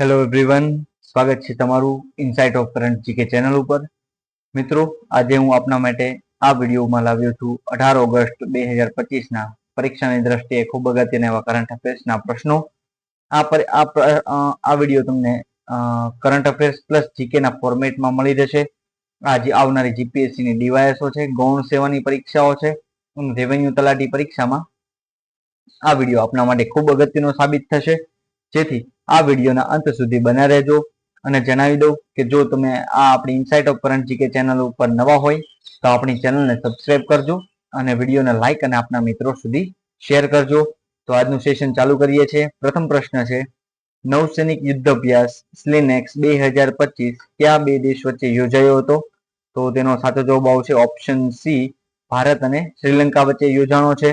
Hello everyone સ્વાગત છે તમારું insight of current GK channel ઉપર. મિત્રો, આજે હું આપના માટે આ વિડીયોમાં લાવ્યો છું અઢાર ઓગસ્ટ બે હજાર પચીસના પરીક્ષાની દ્રષ્ટિએ ખૂબ અગત્યના એવા કરંટ અફેર્સના પ્રશ્નો. આ પર, આ વીડિયો તમને કરંટ અફેર્સ પ્લસ જીકેના ફોર્મેટમાં મળી જશે. આજે આવનારી જીપીએસસીની ડીવાયએસઓ છે, ગૌણ સેવાની પરીક્ષાઓ છે રેવન્યુ તલાટી પરીક્ષામાં આ વીડિયો આપના માટે ખૂબ અગત્યનો સાબિત થશે. જેથી આ વિડીયોના અંત સુધી બના રહેજો અને જણાવી દઉં કે જો તમે આ આપણી insight of current GK channel ઉપર નવા હોય, તો આપણી ચેનલને સબસ્ક્રાઇબ કરજો અને વિડીયોને લાઇક અને આપના મિત્રો સુધી શેર કરજો. તો આજનું સેશન ચાલુ કરીએ છીએ. પ્રથમ પ્રશ્ન છે, નૌસૈનિક યુદ્ધ અભ્યાસ સ્લિનેક્સ બે હજાર પચીસ કયા બે દેશ વચ્ચે યોજાયો હતો? તો તેનો સાચો જવાબ આવશે ઓપ્શન સી ભારત અને શ્રીલંકા વચ્ચે યોજાણો છે.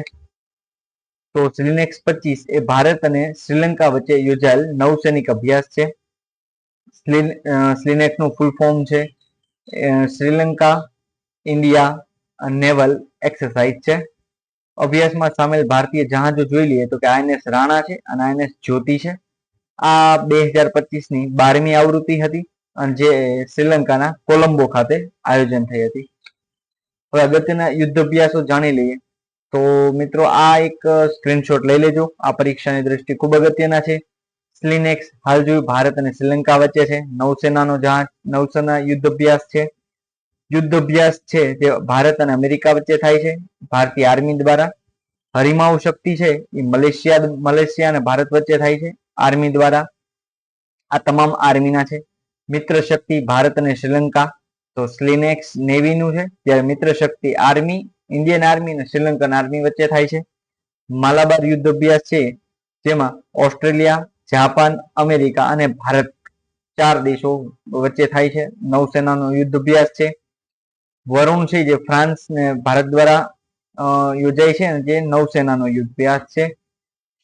તો શ્રીનેક્સ પચીસ એ ભારત અને શ્રીલંકા વચ્ચે યોજાયેલ નૌસૈનિક અભ્યાસ છે. સ્લિનેક્સનું ફૂલ ફોર્મ છે. શ્રીલંકા, ઇન્ડિયા નેવલ એક્સરસાઇઝ છે. અભ્યાસમાં સામેલ ભારતીય જહાજો જોઈ લઈએ તો કે આઈએનએસ રાણા છે અને આઈએનએસ જ્યોતિ છે. આ બે હજાર પચીસની બારમી આવૃત્તિ હતી અને જે શ્રીલંકાના કોલંબો ખાતે આયોજન થઈ હતી. હવે અગત્યના યુદ્ધ અભ્યાસો જાણી લઈએ. તો મિત્રો આ એક સ્ક્રીનશોટ લઈ લેજો. આ પરીક્ષાની દ્રષ્ટિ ખૂબ અગત્યના છે. સ્લિનેક્સ હાલ જોયું ભારત અને શ્રીલંકા વચ્ચે છે. નૌસેનાનો જહાજ, નૌસેના યુદ્ધ અભ્યાસ છે. યુદ્ધ અભ્યાસ છે જે ભારત અને અમેરિકા વચ્ચે થાય છે. ભારતીય આર્મી દ્વારા હરિમાઉ શક્તિ છે એ મલેશિયા મલેશિયા અને ભારત વચ્ચે થાય છે. આર્મી દ્વારા આ તમામ આર્મીના છે. મિત્ર શક્તિ ભારત અને શ્રીલંકા. તો સ્લિનેક્સ નેવીનું છે. જ્યારે મિત્ર શક્તિ આર્મી ઇન્ડિયન આર્મી અને શ્રીલંકન આર્મી વચ્ચે થાય છે. માલાબાર યુદ્ધ અભ્યાસ છે, જેમાં ઓસ્ટ્રેલિયા, જાપાન, અમેરિકા અને ભારત ચાર દેશો વચ્ચે થાય છે. નૌસેનાનો યુદ્ધ અભ્યાસ છે. વરુણ છે, જે ફ્રાન્સ ને ભારત દ્વારા યોજાય છે જે નૌસેનાનો યુદ્ધ અભ્યાસ છે.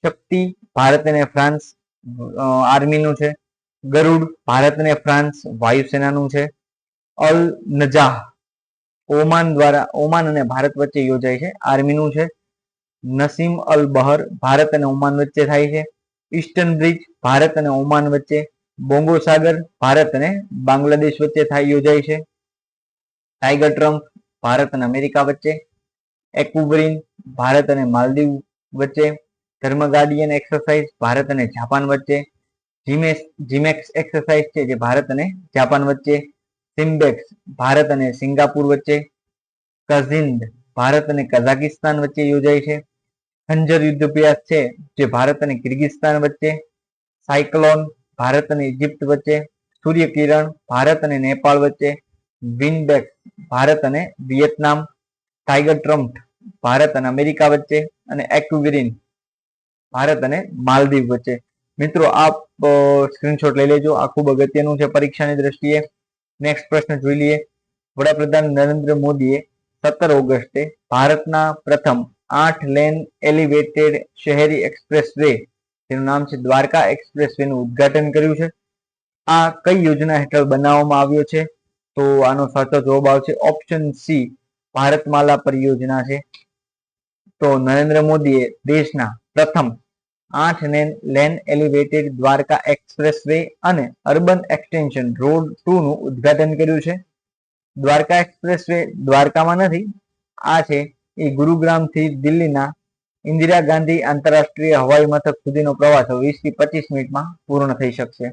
શક્તિ, ભારત અને ફ્રાન્સ આર્મીનું છે. ગરુડ, ભારત અને ફ્રાન્સ વાયુસેનાનું છે. અલ નજાહ ઓમાન દ્વારા, ઓમાન અને ભારત વચ્ચે યોજાય છે. આર્મીનું છે. નસીમ અલ બહર ભારત અને ઓમાન વચ્ચે થાય છે. ઈસ્ટર્ન બ્રિજ ભારત અને ઓમાન વચ્ચે. બોંગો સાગર ભારત અને બાંગ્લાદેશ વચ્ચે થાય, યોજાય છે. ટાઈગર ટ્રમ્પ ભારત અને અમેરિકા વચ્ચે. એક્યુબ્રીન ભારત અને માલદીવ વચ્ચે. ધર્મ એક્સરસાઇઝ ભારત અને જાપાન વચ્ચે. જીમેક્સ જીમેક્સ એક્સરસાઇઝ છે જે ભારત અને જાપાન વચ્ચે. સિમ્બેક્સ ભારત અને સિંગાપુર વચ્ચે કઝિન્દ ભારત અને કઝાકિસ્તાન વચ્ચે યોજાય છે. ખંજર યુદ્ધ અભ્યાસ છે જે ભારત અને કિર્ગિસ્તાન વચ્ચે, સાયક્લોન ભારત અને ઇજિપ્ત વચ્ચે, સૂર્યકિરણ ભારત અને નેપાળ વચ્ચે વિનબેક્સ ભારત અને વિયેતનામ ટાઈગર ટ્રમ્પ ભારત અને અમેરિકા વચ્ચે અને એક્વિરિન ભારત અને માલદીવ વચ્ચે. મિત્રો, આપ સ્ક્રીનશોટ લઈ લેજો. આ ખૂબ અગત્યનું છે પરીક્ષાની દ્રષ્ટિએ. નેક્સ્ટ પ્રશ્ન જોઈ લઈએ. વડાપ્રધાન નરેન્દ્ર મોદીએ સત્તર ઓગસ્ટે ભારતના પ્રથમ આઠ લેન એલિવેટેડ શહેરી એક્સપ્રેસ વે તેનું નામ છે દ્વારકા એક્સપ્રેસ વે નું ઉદ્ઘાટન કર્યું છે. આ કઈ યોજના હેઠળ બનાવવામાં આવ્યો છે? તો આનો સાચો જવાબ આવશે ઓપ્શન સી ભારતમાલા પરિયોજના છે. તો નરેન્દ્ર મોદીએ દેશના પ્રથમ આઠ lane lane elevated Dwarka expressway અને અર્બન એક્સટેન્શન રોડ ટુ નું ઉદઘાટન કર્યું છે. દ્વારકા એક્સપ્રેસ વે દ્વારકામાં નથી. આ છે એ ગુરુગ્રામથી દિલ્હીના ઇન્દિરા ગાંધી આંતરરાષ્ટ્રીય હવાઈ મથક સુધીનો પ્રવાસ. વીસથી પચીસ મિનિટમાં પૂર્ણ થઈ શકશે.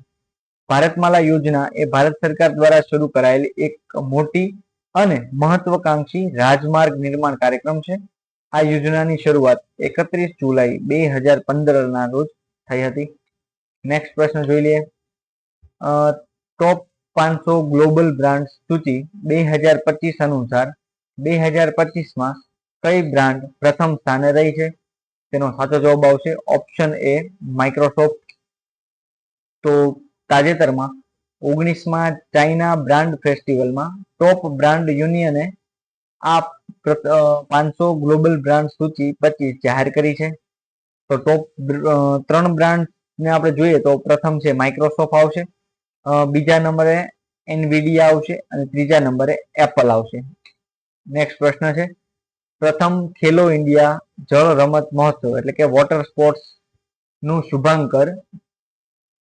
ભારતમાલા યોજના એ ભારત સરકાર દ્વારા શરૂ કરાયેલી એક મોટી અને મહત્વકાંક્ષી રાજમાર્ગ નિર્માણ કાર્યક્રમ છે. આ યોજનાની શરૂઆત એકત્રીસ જુલાઈ બે હજાર પંદર ના રોજ થઈ હતી. નેક્સ્ટ પ્રશ્ન જોઈ લઈએ. ટોપ પાંચસો ગ્લોબલ બ્રાન્ડ સૂચિ બે હજાર પચીસ અનુસાર બે હજાર પચીસમાં કઈ બ્રાન્ડ પ્રથમ સ્થાને રહી છે? તેનો સાચો જવાબ આવશે ઓપ્શન એ માઇક્રોસોફ્ટ તો તાજેતરમાં ઓગણીસમાં ચાઇના બ્રાન્ડ ફેસ્ટિવલમાં ટોપ બ્રાન્ડ યુનિયને આ પાંચસો ગ્લોબલ બ્રાન્ડ સૂચિ પચીસ જાહેર કરી છે. તો ટોપ ત્રણ બ્રાન્ડ ને આપણે જોઈએ તો પ્રથમ છે માઇક્રોસોફ્ટ આવશે. બીજા નંબરે એનવીડિયા આવશે અને ત્રીજા નંબરે એપલ આવશે. નેક્સ્ટ પ્રશ્ન છે. પ્રથમ ખેલો ઇન્ડિયા જળ રમત મહોત્સવ એટલે કે વોટર સ્પોર્ટ્સનું શુભાંકર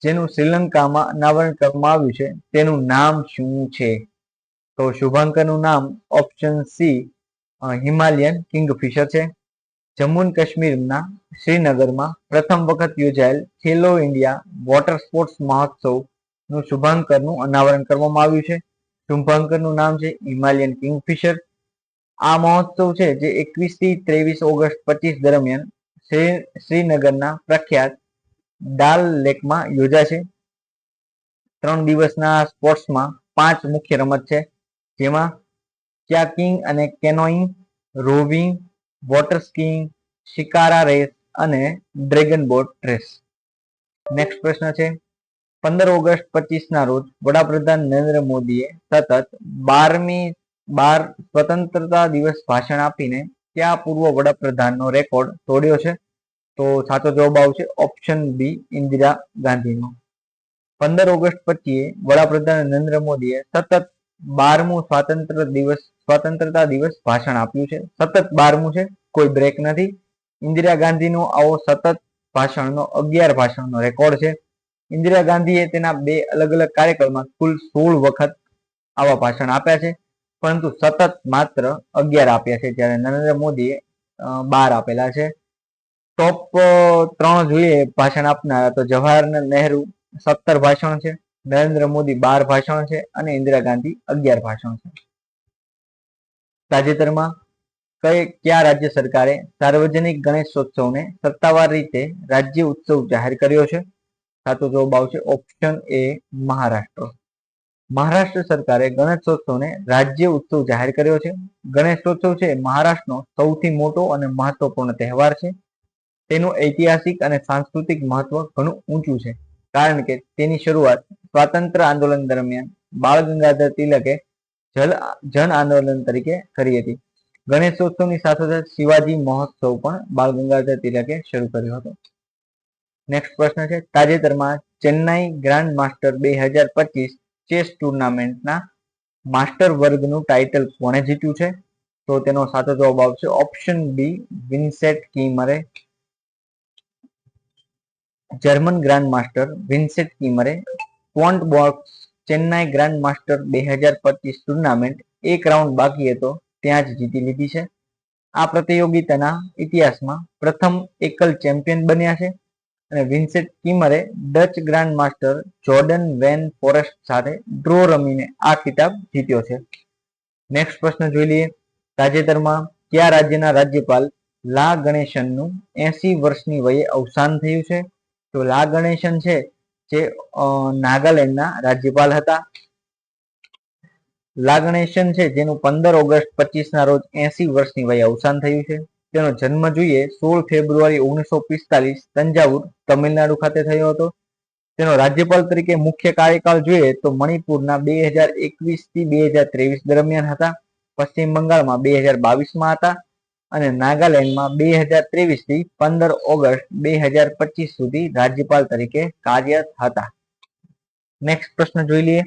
જેનું શ્રીલંકામાં અનાવરણ કરવામાં આવ્યું છે તેનું નામ શું છે? તો શુભાંકરનું નામ ઓપ્શન સી હિમાલયન કિંગફિશર છે. જમ્મુ કાશ્મીરના શ્રીનગરમાં પ્રથમ વખત યોજાયેલ ખેલો ઇન્ડિયા વોટર સ્પોર્ટ્સ મહોત્સવનું શુભાંકરનું અનાવરણ કરવામાં આવ્યું છે. શુભાંકરનું નામ છે હિમાલયન કિંગફિશર. આ મહોત્સવ છે જે એકવીસથી ત્રેવીસ ઓગસ્ટ પચીસ દરમિયાન શ્રી- શ્રીનગરના પ્રખ્યાત ડાલ લેકમાં યોજાશે. ત્રણ દિવસના સ્પોર્ટ્સમાં પાંચ મુખ્ય રમત છે. જેમાં ક્યાકિંગ અને canoeing rowing, water skiing shikara race અને ડ્રેગન બોટ રેસ. નેક્સ્ટ પ્રશ્ન છે. પંદર ઓગસ્ટ પચીસ ના રોજ વડાપ્રધાન નરેન્દ્ર મોદીએ સતત બારમી, બાર સ્વતંત્રતા દિવસ ભાષણ આપીને કયા પૂર્વ વડાપ્રધાનનો રેકોર્ડ તોડ્યો છે. તો સાચો જવાબ આવશે ઓપ્શન બી, ઇન્દિરા ગાંધીનો. પંદર ઓગસ્ટ પચીએ વડાપ્રધાન નરેન્દ્ર મોદીએ સતત બારમું સ્વાતંત્ર દિવસ, સ્વતંત્રતા દિવસ ભાષણ આપ્યું છે. સતત બારમું છે, કોઈ બ્રેક નથી. ઇન્દિરા ગાંધીનો આવો સતત ભાષણનો, અગિયાર ભાષણનો રેકોર્ડ છે. ઇન્દિરા ગાંધીએ તેના બે અલગ અલગ કાર્યક્રમમાં કુલ સોળ વખત આવા ભાષણ આપ્યા છે. પરંતુ સતત માત્ર અગિયાર આપ્યા છે, જ્યારે નરેન્દ્ર મોદીએ બાર આપેલા છે. ટોપ ત્રણ જોઈએ, ભાષણ આપનારા તો જવાહરલાલ નહેરુ સત્તર ભાષણ છે. નરેન્દ્ર મોદી બાર ભાષણ છે અને ઇન્દિરા ગાંધી અગિયાર ભાષણ છે. તાજેતરમાં કઈ, કયા રાજ્ય સરકારે સાર્વજનિક ગણેશોત્સવને સત્તાવાર રીતે રાજ્ય ઉત્સવ જાહેર કર્યો છે? સાચો જવાબ આવશે ઓપ્શન એ મહારાષ્ટ્ર. મહારાષ્ટ્ર સરકારે ગણેશોત્સવને રાજ્ય ઉત્સવ જાહેર કર્યો છે. ગણેશોત્સવ છે મહારાષ્ટ્રનો સૌથી મોટો અને મહત્વપૂર્ણ તહેવાર છે. તેનું ઐતિહાસિક અને સાંસ્કૃતિક મહત્વ ઘણું ઊંચું છે. કારણ કે તેની શરૂઆત સ્વાતંત્ર્ય આંદોલન દરમિયાન બાળ ગંગાધર તિલકે જલ જન આંદોલન તરીકે કરી હતી. ગણેશોત્સવની સાથોસાથ શિવાજી મહોત્સવ પણ બાળ ગંગાધર તિલકે શરૂ કર્યો હતો. નેક્સ્ટ પ્રશ્ન છે, તાજેતરમાં ચેન્નાઈ ગ્રાન્ડ માસ્ટર બે હજાર પચીસ ચેસ ટુર્નામેન્ટના માસ્ટર વર્ગનું ટાઇટલ કોણે જીત્યું છે? તો તેનો સાચો જવાબ આવશે option B Vincent Keymer. German grand master Vincent Keymer Quant Chennai grand master બે હજાર પચીસ ટુર્નામેન્ટ એક રાઉન્ડ બાકી હતો, ત્યાં જ જીતી લીધી છે. આ પ્રતિયોગિતાના ઇતિહાસમાં પ્રથમ એકલ ચેમ્પિયન બન્યા છે અને Vincent Keymer Dutch grand master Jordan van Foreest સાથે ડ્રો રમીને આ ખિતાબ જીત્યો છે. નેક્સ્ટ પ્રશ્ન જોઈ લઈએ. તાજેતરમાં કયા રાજ્યના રાજ્યપાલ લા ગણેશનનું એસી વર્ષની વયે અવસાન થયું છે? તો લા ગણેશન છે જે નાગાલેન્ડના રાજ્યપાલ હતા. લાગણેશન છે જેનું પંદર ઓગસ્ટ પચીસ ના રોજ એસી વર્ષની વયે અવસાન થયું છે. તેનો જન્મ જોઈએ સોળ ફેબ્રુઆરી ઓગણીસો પિસ્તાલીસ તંજાવુર તમિલનાડુ ખાતે થયો હતો. તેનો રાજ્યપાલ તરીકે મુખ્ય કાર્યકાળ જોઈએ તો મણિપુરના બે હજાર એકવીસથી બે હજાર ત્રેવીસ દરમિયાન હતા. પશ્ચિમ બંગાળમાં બે હજાર બાવીસમાં હતા. અને નાગાલેન્ડમાં બે હજાર ત્રેવીસથી પંદર ઓગસ્ટ બે હજાર પચીસ સુધી રાજ્યપાલ તરીકે કાર્યરત હતા નેક્સ્ટ પ્રશ્ન જોઈ લઈએ.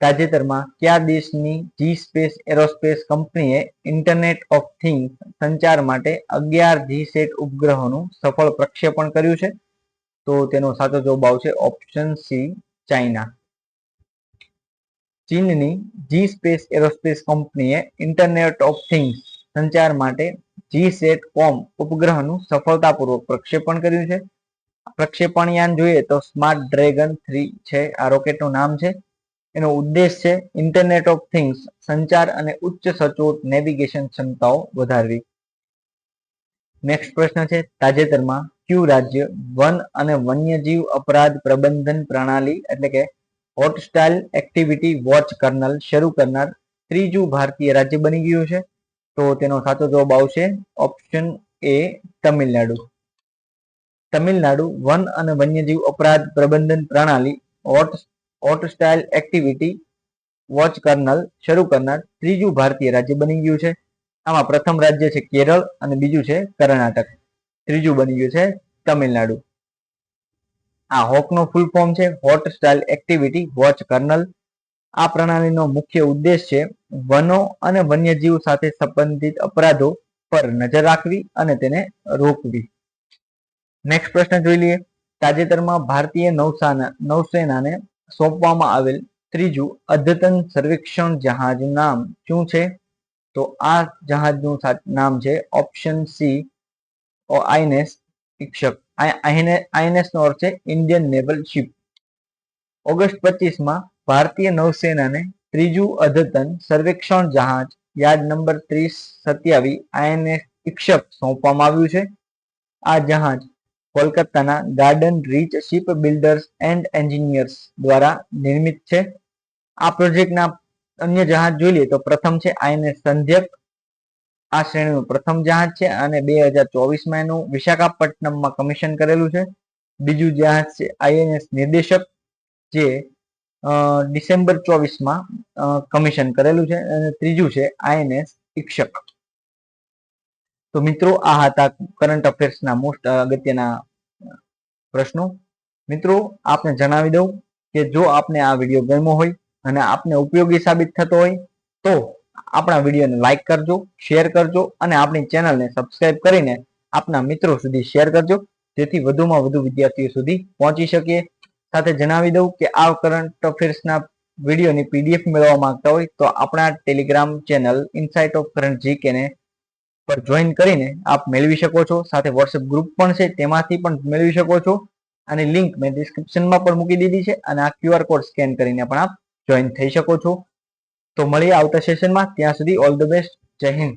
તાજેતરમાં કયા દેશની જી સ્પેસ એરોસ્પેસ કંપનીએ ઇન્ટરનેટ ઓફ થિંગ્સ સંચાર માટે અગિયાર જી સેટ ઉપગ્રહોનું સફળ પ્રક્ષેપણ કર્યું છે? તો તેનો સાચો જવાબ આવશે ઓપ્શન સી ચાઇના. ચીનની જી સ્પેસ એરોસ્પેસ કંપનીએ ઇન્ટરનેટ ઓફ થિંગ્સ સંચાર માટે જી સેટ કોમ ઉપગ્રહનું સફળતાપૂર્વક પ્રક્ષેપણ કર્યું છે. પ્રક્ષેપણ યાન જોઈએ તો સ્માર્ટ ડ્રેગન થ્રી છે, આ રોકેટનું નામ છે. એનો ઉદ્દેશ છે ઇન્ટરનેટ ઓફ થિંગ્સ સંચાર અને ઉચ્ચ સચોટ નેવિગેશન ક્ષમતાઓ વધારવી. નેક્સ્ટ પ્રશ્ન છે તાજેતરમાં ક્યુ રાજ્ય વન અને વન્યજીવ અપરાધ પ્રબંધન પ્રણાલી એટલે કે હોટસ્ટાઇલ એક્ટિવિટી વોચ કર્નલ શરૂ કરનાર ત્રીજું ભારતીય રાજ્ય બની ગયું છે. તો તેનો સાચો જવાબ આવશે ઓપ્શન એ તમિલનાડુ. તમિલનાડુ વન અને વન્યજીવ અપરાધ પ્રબંધન પ્રણાલી hot hostile activity watch kernel શરૂ કરનાર ત્રીજું ભારતીય રાજ્ય બની ગયું છે. આમાં પ્રથમ રાજ્ય છે કેરળ અને બીજું છે કર્ણાટક. ત્રીજું બની ગયું છે તમિલનાડુ. આ હોકનો ફૂલ ફોર્મ છે hot style activity watch kernel આ પ્રણાલીનો મુખ્ય ઉદ્દેશ છે વનો અને વન્યજીવ સાથે સંબંધિત અપરાધો પર નજર રાખવી અને તેને રોકવી. નેક્સ્ટ પ્રશ્ન જોઈ લઈએ. તાજેતરમાં ભારતીય નૌસાના નૌસેનાને સોંપવામાં આવેલ ત્રીજું અદ્યતન સર્વેક્ષણ જહાજ નામ શું છે? તો આ જહાજનું નામ છે option C INS Shikshak INS નો અર્થ છે ઇન્ડિયન નેવલ શિપ. ઓગસ્ટ પચીસમાં ભારતીય નૌસેનાને ત્રીજું અદ્યતન સર્વેક્ષણ જહાજ યાર્ડ નંબર ત્રીસ સત્યાવીસ આઈએનએસ ઇક્ષક સોંપવામાં આવ્યું છે. આ જહાજ કોલકાતાના garden reach ship builders and engineers દ્વારા નિર્મિત છે. આ પ્રોજેક્ટના અન્ય જહાજ જોઈ લઈએ તો પ્રથમ છે આઈએનએસ સંધ્યક. આ શ્રેણીનું પ્રથમ જહાજ છે અને બે હજાર ચોવીસમાં એનું વિશાખાપટ્ટનમમાં કમિશન કરેલું છે. બીજું જહાજ છે આઈએનએસ નિર્દેશક, જે ડિસેમ્બર ચોવીસમાં કમિશન કરેલું છે અને ત્રીજું છે આઈએનએસ શિક્ષક તો મિત્રો, આ હતા કરંટ અફેર્સના મોસ્ટ અગત્યના પ્રશ્નો. મિત્રો, આપને જણાવી દઉં કે જો આપને આ વીડિયો ગમ્યો હોય અને આપને ઉપયોગી સાબિત થતો હોય, તો આપણા વિડીયોને લાઇક કરજો શેર કરજો અને આપણી ચેનલને સબસ્ક્રાઇબ કરીને આપના મિત્રો સુધી શેર કરજો. જેથી વધુમાં વધુ વિદ્યાર્થીઓ સુધી પહોંચી શકીએ. સાથે જણાવી દઉં કે આ કરંટ અફેર્સના વિડીયોની પીડીએફ મેળવવા માંગતા હોય તો આપણા telegram channel insight of current જીકેને પર જોઈન કરીને આપ મેળવી શકો છો. સાથે વોટ્સએપ ગ્રુપ પણ છે, તેમાંથી પણ મેળવી શકો છો. અને લિંક મેં ડિસ્ક્રિપ્શનમાં પણ મૂકી દીધી છે અને આ ક્યુઆર કોડ સ્કેન કરીને પણ આપ જોઈન થઈ શકો છો. તો મળીએ આવતા સેશનમાં ત્યાં સુધી ઓલ ધ બેસ્ટ જય હિન્દ.